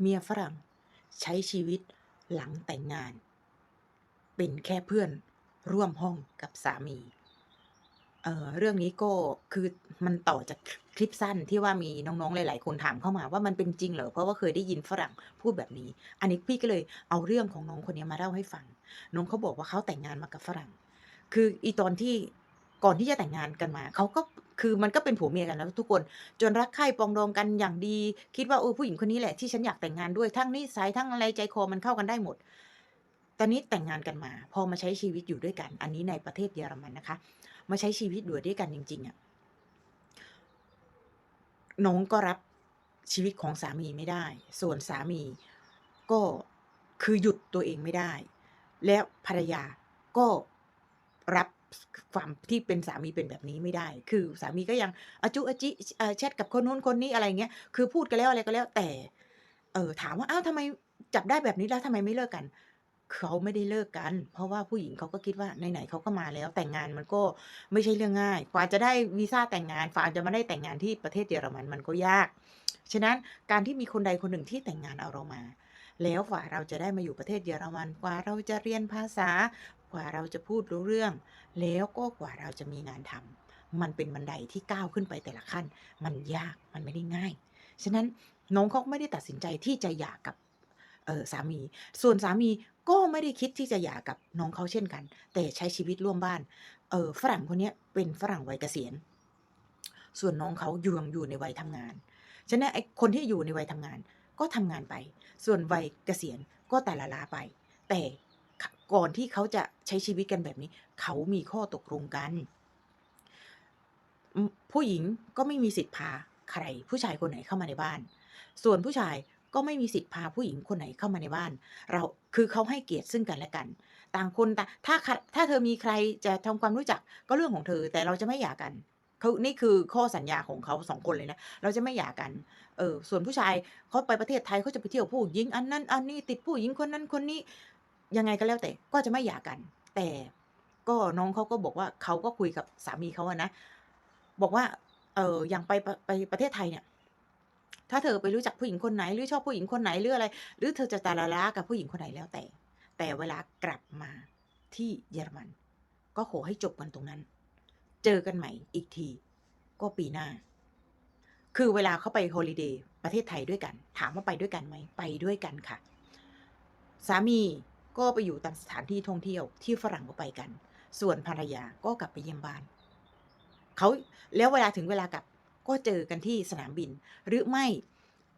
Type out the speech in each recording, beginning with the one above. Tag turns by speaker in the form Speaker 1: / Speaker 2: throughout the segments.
Speaker 1: เมียฝรั่ง ใช้ชีวิตหลังแต่งงาน เป็นแค่เพื่อนร่วมห้องกับสามี เอ่อเรื่องนี้ก็คือมันต่อจากคลิปสั้นที่ว่ามีน้องๆหลาย ๆ คนถามเข้ามาว่ามันเป็นจริงเหรอเพราะว่าเคยได้ยินฝรั่งพูดแบบนี้ อันนี้พี่ก็เลยเอาเรื่องของน้องคนนี้มาเล่าให้ฟัง น้องเขาบอกว่าเขาแต่งงานมากับฝรั่ง คืออีตอนที่ก่อนที่จะแต่งงานกันมาเขาก็ คือมันก็เป็นผัวเมียกันแล้วทุกคน จนรักใคร่ปองดองกันอย่างดี คิดว่าเออผู้หญิงคนนี้แหละที่ฉันอยากแต่งงานด้วยทั้งนิสัยทั้งอะไรใจคอมันเข้ากันได้หมด ตอนนี้แต่งงานกันมา พอมาใช้ชีวิตอยู่ด้วยกัน อันนี้ในประเทศเยอรมันนะคะ มาใช้ชีวิตอยู่ด้วยกันจริงๆอะน้องก็รับชีวิตของสามีไม่ได้ ส่วนสามีก็คือหยุดตัวเองไม่ได้ แล้วภรรยาก็รับ ความที่เป็นสามีเป็นแบบนี้ไม่ได้ คือสามีก็ยังอจุอจิแชทกับคนนู้นคนนี้อะไรเงี้ย คือพูดกันแล้วอะไรก็แล้ว แต่ เออถามว่าอ้าวทำไมจับได้แบบนี้แล้วทำไมไม่เลิกกันเขาไม่ได้เลิกกัน เพราะว่าผู้หญิงเขาก็คิดว่าไหนๆเขาก็มาแล้ว แต่งงานมันก็ไม่ใช่เรื่องง่ายกว่าจะได้วีซ่าแต่งงานกว่าจะมาได้แต่งงานที่ประเทศเยอรมันมันก็ยาก ฉะนั้นการที่มีคนใดคนหนึ่งที่แต่งงานเอาเรามา แล้วกว่าเราจะได้มาอยู่ประเทศเยอรมันกว่าเราจะเรียนภาษา กว่าเราจะพูดรู้เรื่อง แล้วก็กว่าเราจะมีงานทำมันเป็นบันไดที่ก้าวขึ้นไปแต่ละขั้น มันยากมันไม่ได้ง่าย ฉะนั้นน้องเขาไม่ได้ตัดสินใจที่จะหย่ากับออสามี ส่วนสามีก็ไม่ได้คิดที่จะหย่ากับน้องเขาเช่นกัน แต่ใช้ชีวิตร่วมบ้านเออฝรั่งคนนี้เป็นฝรั่งวัยเกษียณ ส่วนน้องเขาอยู่ยังอยู่ในวัยทำงาน ฉะนั้นไอ้คนที่อยู่ในวัยทำงานก็ทำงานไป ส่วนวัยเกษียณก็แต่ละลาไป แต่ ก่อนที่เขาจะใช้ชีวิตกันแบบนี้ เขามีข้อตกลงกัน ผู้หญิงก็ไม่มีสิทธิ์พาใคร ผู้ชายคนไหนเข้ามาในบ้าน ส่วนผู้ชายก็ไม่มีสิทธิ์พาผู้หญิงคนไหนเข้ามาในบ้าน เราคือเขาให้เกียรติซึ่งกันและกัน ต่างคนต่างถ้าถ้าเธอมีใครจะทำความรู้จักก็เรื่องของเธอแต่เราจะไม่หย่ากันเขานี่คือข้อสัญญาของเขา2คนเลยนะเราจะไม่หย่ากันเออส่วนผู้ชายเขาไปประเทศไทยเขาจะไปเที่ยวผู้หญิง อันนั้นอันนี้ติดผู้หญิงคนนั้นคนนี้ ยังไงก็แล้วแต่ก็จะไม่หย่ากัน แต่ก็น้องเขาก็บอกว่าเขาก็คุยกับสามีเขาอะนะ บอกว่าเอออย่างไปไปประเทศไทยเนี่ย ถ้าเธอไปรู้จักผู้หญิงคนไหน หรือชอบผู้หญิงคนไหนหรืออะไร หรือเธอจะตะละล้ากับผู้หญิงคนไหนแล้วแต่ แต่เวลากลับมาที่เยอรมัน ก็ขอให้จบกันตรงนั้น เจอกันใหม่อีกที ก็ปีหน้า คือเวลาเขาไปฮอลิเดย์ประเทศไทยด้วยกัน ถามว่าไปด้วยกันไหมไปด้วยกันค่ะ สามี ก็ไปอยู่ตามสถานที่ท่องเที่ยวที่ฝรั่งก็ไปกัน ส่วนภรรยาก็กลับไปเยี่ยมบ้านเขาแล้วเวลาถึงเวลากลับก็เจอกันที่สนามบิน หรือไม่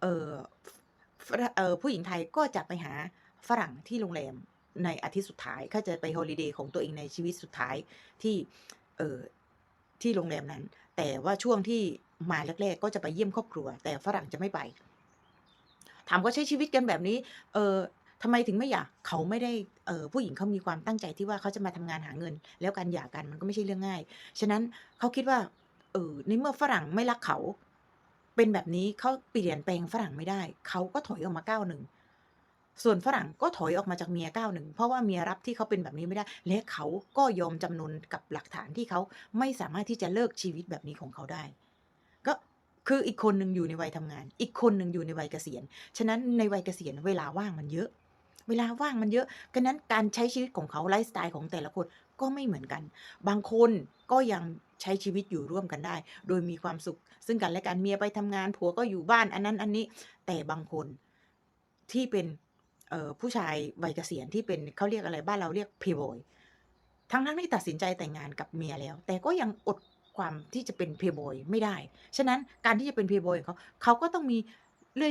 Speaker 1: เออเออผู้หญิงไทยก็จะไปหาฝรั่งที่โรงแรมในอาทิตย์สุดท้ายเขาจะไปฮอลิเดย์ของตัวเองในชีวิตสุดท้ายที่เออที่โรงแรมนั้น แต่ว่าช่วงที่มาแรกๆก็จะไปเยี่ยมครอบครัว แต่ฝรั่งจะไม่ไปถามว่าใช้ชีวิตกันแบบนี้ เออ ทำไมถึงไม่หย่าเขาไม่ได้เออผู้หญิงเขามีความตั้งใจที่ว่าเขาจะมาทำงานหาเงิน แล้วการหย่ากันมันก็ไม่ใช่เรื่องง่าย ฉะนั้นเขาคิดว่าเออในเมื่อฝรั่งไม่รักเขา เป็นแบบนี้เขาเปลี่ยนแปลงฝรั่งไม่ได้ เขาก็ถอยออกมาก้าวหนึ่งส่วนฝรั่งก็ถอยออกมาจากเมียก้าวหนึ่งเพราะว่าเมียรับที่เขาเป็นแบบนี้ไม่ได้ และเขาก็ยอมจำนนกับหลักฐานที่เขาไม่สามารถที่จะเลิกชีวิตแบบนี้ของเขาได้ ก็คืออีกคนหนึ่งอยู่ในวัยทำงาน อีกคนหนึ่งอยู่ในวัยเกษียณ ฉะนั้นในวัยเกษียณเวลาว่างมันเยอะ เวลาว่างมันเยอะฉะนั้นการใช้ชีวิตของเขาไลฟ์สไตล์ของแต่ละคนก็ไม่เหมือนกัน บางคนก็ยังใช้ชีวิตอยู่ร่วมกันได้ โดยมีความสุข ซึ่งกันและกันเมียไปทำงานผัวก็อยู่บ้านอันนั้นอันนี้แต่บางคนที่เป็นผู้ชายวัยเกษียณที่เป็นเขาเรียกอะไรบ้านเราเรียก Playboy ทั้งที่ตัดสินใจแต่งงานกับเมียแล้ว แต่ก็ยังอดความที่จะเป็น Playboy ไม่ได้ ฉะนั้นการที่จะเป็น Playboy ของเขา เขาก็ต้องมี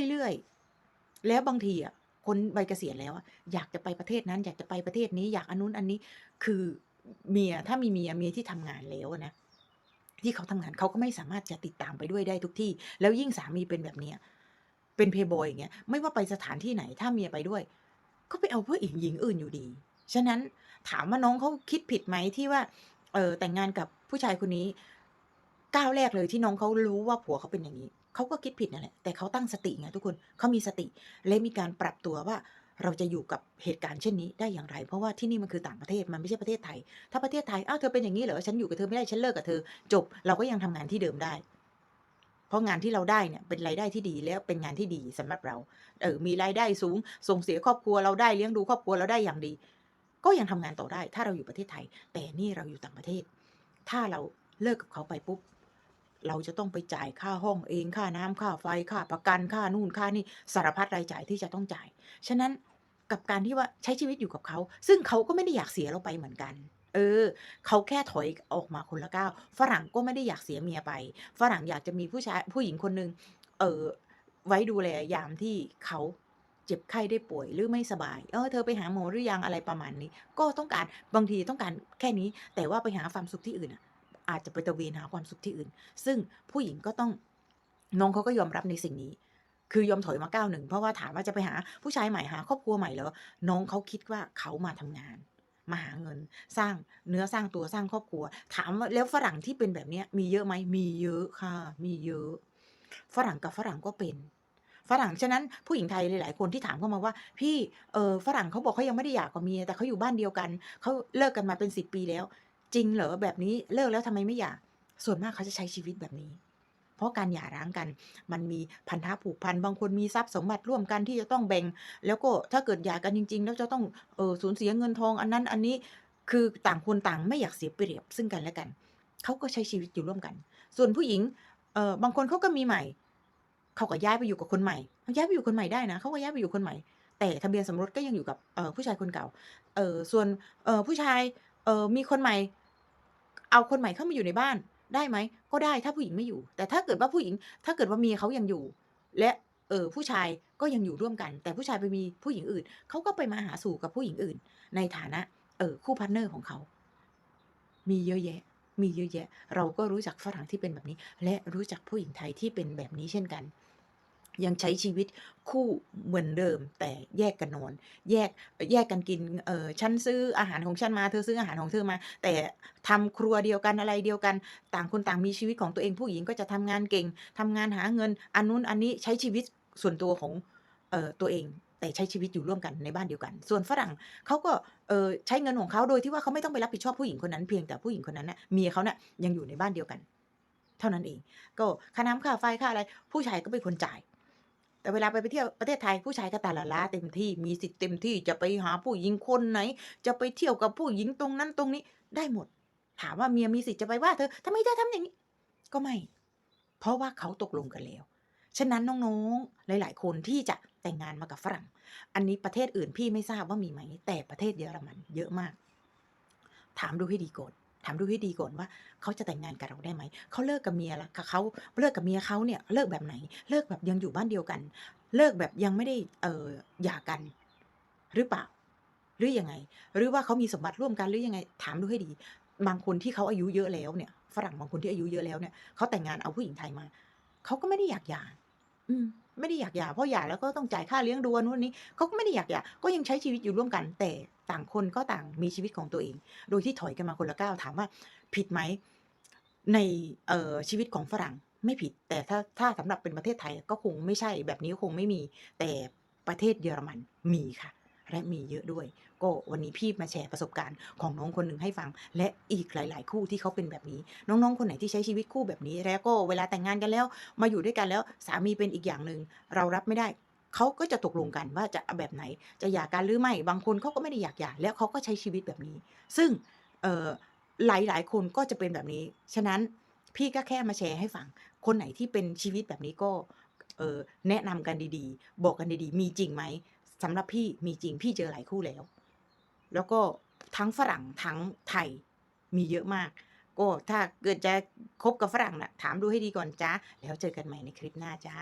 Speaker 1: เรื่อย ๆ แล้วบางทีอะ คนวัยเกษียณแล้วอยากจะไปประเทศนั้น อยากจะไปประเทศนี้ อยากอันนู้นอันนี้คือเมียถ้ามีเมียเมียที่ทำงานแล้วนะที่เขาทำงานเขาก็ไม่สามารถจะติดตามไปด้วยได้ทุกที่ แล้วยิ่งสามีเป็นแบบเนี้ยเป็น Playboy อย่างเงี้ยไม่ว่าไปสถานที่ไหน ถ้าเมียไปด้วย ก็ไปเอาผู้หญิงหญิงอื่นอยู่ดี ฉะนั้นถามว่าน้องเขาคิดผิดไหมที่ว่าเออแต่งงานกับผู้ชายคนนี้ก้าวแรกเลยที่น้องเขารู้ว่าผัวเขาเป็นอย่างงี้ เขาก็คิดผิดนั่นแหละ แต่เขาตั้งสติไงทุกคนเขามีสติ และมีการปรับตัวว่าเราจะอยู่กับเหตุการณ์เช่นนี้ได้อย่างไร เพราะว่าที่นี่มันคือต่างประเทศมันไม่ใช่ประเทศไทย ถ้าประเทศไทยอ้าวเธอเป็นอย่างงี้เหรอฉันอยู่กับเธอไม่ได้ฉันเลิกกับเธอ จบเราก็ยังทำงานที่เดิมได้ เพราะงานที่เราได้เนี่ยเป็นรายได้ที่ดีแล้วเป็นงานที่ดีสำหรับเราเออมีรายได้สูงส่งเสียครอบครัวเราได้เลี้ยงดูครอบครัวเราได้อย่างดี ก็ยังทำงานต่อได้ ถ้าเราอยู่ประเทศไทย แต่นี่เราอยู่ต่างประเทศ ถ้าเราเลิกกับเขาไปปุ๊บ เราจะต้องไปจ่ายค่าห้องเองค่าน้ำค่าไฟค่าประกันค่านู่นค่านี่สารพัดรายจ่ายที่จะต้องจ่าย ฉะนั้นกับการที่ว่าใช้ชีวิตอยู่กับเขา ซึ่งเขาก็ไม่ได้อยากเสียเราไปเหมือนกัน เออ เขาแค่ถอยออกมาคนละก้าวฝรั่งก็ไม่ได้อยากเสียเมียไป ฝรั่งอยากจะมีผู้ชายผู้หญิงคนหนึ่งเออไว้ดูแลยามที่เขาเจ็บไข้ได้ป่วยหรือไม่สบาย เออเธอไปหาหมอหรือยังอะไรประมาณนี้ ก็ต้องการบางทีต้องการแค่นี้ แต่ว่าไปหาความสุขที่อื่นน่ะ อาจจะไปตะเวนหาความสุขที่อื่น ซึ่งผู้หญิงก็ต้องน้องเขาก็ยอมรับในสิ่งนี้ คือยอมถอยมาก้าวหนึ่งเพราะว่าถามว่าจะไปหาผู้ชายใหม่หาครอบครัวใหม่เหรอน้องเขาคิดว่าเขามาทำงานมาหาเงินสร้างเนื้อสร้างตัวสร้างครอบครัว ถามว่าแล้วฝรั่งที่เป็นแบบนี้มีเยอะไหมมีเยอะค่ะ มีเยอะ ฝรั่งกับฝรั่งก็เป็น ฝรั่งฉะนั้นผู้หญิงไทยหลาย ๆ คนที่ถามเข้ามาว่า พี่เออฝรั่งเขาบอกเขายังไม่ได้หย่ากกับเมียแต่เขาอยู่บ้านเดียวกันเขาเลิกกันมาเป็น10ปีแล้ว จริงเหรอแบบนี้เลิกแล้วทำไมไม่หย่าส่วนมากเขาจะใช้ชีวิตแบบนี้ เพราะการหย่าร้างกัน มันมีพันธะผูกพันบางคนมีทรัพย์สมบัติร่วมกันที่จะต้องแบ่ง แล้วก็ถ้าเกิดหย่ากันจริง ๆ แล้วจะต้องเออสูญเสียเงินทองอันนั้นอันนี้คือต่างคนต่างไม่อยากเสียเปรียบซึ่งกันและกันเขาก็ใช้ชีวิตอยู่ร่วมกัน ส่วนผู้หญิงเออบางคนเขาก็มีใหม่เขาก็ย้ายไปอยู่กับคนใหม่เขาย้ายไปอยู่คนใหม่ได้นะเขาก็ย้ายไปอยู่คนใหม่ แต่ทะเบียนสมรสก็ยังอยู่กับผู้ชายคนเก่าเออส่วนผู้ชายเออมีคนใหม่ เอาคนใหม่เข้ามาอยู่ในบ้านได้ไหมก็ได้ถ้าผู้หญิงไม่อยู่ แต่ถ้าเกิดว่าผู้หญิง ถ้าเกิดว่าเมียเขายังอยู่ และเออผู้ชายก็ยังอยู่ร่วมกัน แต่ผู้ชายไปมีผู้หญิงอื่นเขาก็ไปมาหาสู่กับผู้หญิงอื่น ในฐานะเออคู่พาร์ตเนอร์ของเขา มีเยอะแยะ มีเยอะแยะ เราก็รู้จักฝรั่งที่เป็นแบบนี้ และรู้จักผู้หญิงไทยที่เป็นแบบนี้เช่นกัน ยังใช้ชีวิตคู่เหมือนเดิม แต่แยกกันนอน แยกแยกกันกินเอ่อฉันซื้ออาหารของฉันมาเธอซื้ออาหารของเธอมา แต่ทำครัวเดียวกันอะไรเดียวกัน ต่างคนต่างมีชีวิตของตัวเองผู้หญิงก็จะทำงานเก่งทำงานหาเงินอันนู้นอันนี้ใช้ชีวิตส่วนตัวของเอ่อตัวเองแต่ใช้ชีวิตอยู่ร่วมกันในบ้านเดียวกัน ส่วนฝรั่งเขาก็เอ่อใช้เงินของเขาโดยที่ว่าเขาไม่ต้องไปรับผิดชอบผู้หญิงคนนั้นเพียงแต่ผู้หญิงคนนั้นน่ะเมียเขาน่ะยังอยู่ในบ้านเดียวกัน เท่านั้นเอง ก็ค่าน้ำค่าไฟค่าอะไร ผู้ชายก็เป็นคนจ่าย แต่เวลาไปไปเที่ยวประเทศไทยผู้ชายก็ตะหละล้าเต็มที่มีสิทธิ์เต็มที่จะไปหาผู้หญิงคนไหน จะไปเที่ยวกับผู้หญิงตรงนั้นตรงนี้ได้หมด ถามว่าเมียมีสิทธิ์จะไปว่าเธอทำไมเธอทำอย่างงี้ ก็ไม่ เพราะว่าเขาตกลงกันแล้วฉะนั้นน้องๆ หลาย ๆ คนที่จะแต่งงานมากับฝรั่ง อันนี้ประเทศอื่นพี่ไม่ทราบว่ามีไหม แต่ประเทศเยอรมันเยอะมาก ถามดูให้ดีก่อน ถามดูให้ดีก่อนว่า เขาจะแต่งงานกับเราได้ไหม เขาเลิกกับเมียล้วกับเขาเลิกกับเมียเขาเนี่ยเลิกแบบไหน เลิกแบบยังอยู่บ้านเดียวกัน เลิกแบบยังไม่ได้เอ่อหย่ากัน หรือเปล่า หรือยังไง หรือว่าเขามีสมบัติร่วมกันหรือยังไง ถามดูให้ดี บางคนที่เขาอายุเยอะแล้วเนี่ย ฝรั่งบางคนที่อายุเยอะแล้วเนี่ยเขาแต่งงานเอาผู้หญิงไทยมา เขาก็ไม่ได้อยากหย่าอืม ไม่ได้อยากหย่าเพราะหย่าแล้วก็ต้องจ่ายค่าเลี้ยงดูนู้นนนี้เขาก็ไม่ได้อยากหย่าก็ยังใช้ชีวิตอยู่ร่วมกัน แต่ต่างคนก็ต่างมีชีวิตของตัวเอง โดยที่ถอยกันมาคนละก้าวถามว่าผิดไหมในเอ่อชีวิตของฝรั่งไม่ผิด แต่ถ้าถ้าสำหรับเป็นประเทศไทยก็คงไม่ใช่แบบนี้คงไม่มี แต่ประเทศเยอรมันมีค่ะ และมีเยอะด้วย ก็วันนี้พี่มาแชร์ประสบการณ์ของน้องคนหนึ่งให้ฟัง และอีกหลาย ๆ คู่ที่เขาเป็นแบบนี้ น้องๆ คนไหนที่ใช้ชีวิตคู่แบบนี้ แล้วก็เวลาแต่งงานกันแล้ว มาอยู่ด้วยกันแล้วสามีเป็นอีกอย่างหนึ่งเรารับไม่ได้เขาก็จะตกลงกันว่าจะแบบไหนจะหย่ากันหรือไม่บางคนเขาก็ไม่ได้อยากหย่าแล้วเขาก็ใช้ชีวิตแบบนี้ ซึ่งเอ่อหลายๆคนก็จะเป็นแบบนี้ ฉะนั้นพี่ก็แค่มาแชร์ให้ฟัง คนไหนที่เป็นชีวิตแบบนี้ก็แนะนำกันดีๆ บอกกันดีๆ มีจริงไหม สำหรับพี่มีจริงพี่เจอหลายคู่แล้ว แล้วก็ทั้งฝรั่งทั้งไทยมีเยอะมาก ก็ถ้าเกิดจะคบกับฝรั่งน่ะถามดูให้ดีก่อนจ้าแล้วเจอกันใหม่ในคลิปหน้าจ้า